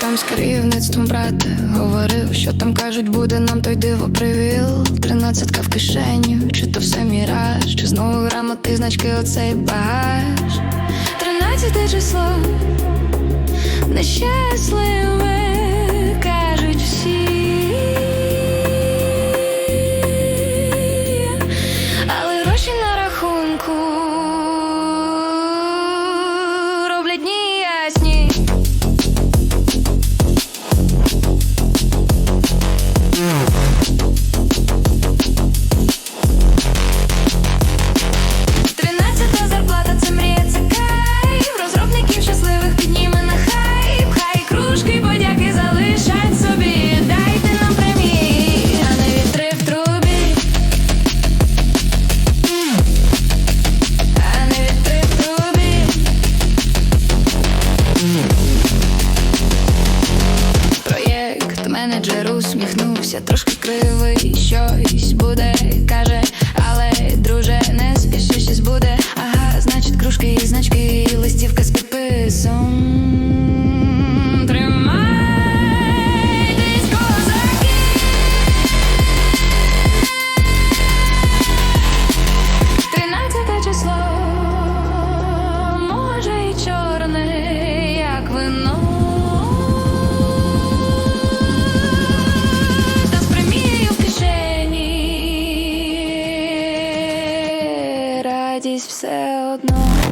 там з керівництвом брате Говорив, що там кажуть, буде нам той диво привіл. Тринадцятка в кишеню, чи то все міраж, чи знову грамоти, значки оцей багаж. Тринадцяте число Нещасливе, Проєкт менеджер усміхнувся, трошки кривий, щось буде, каже, але друже, не спіши, радість все одно.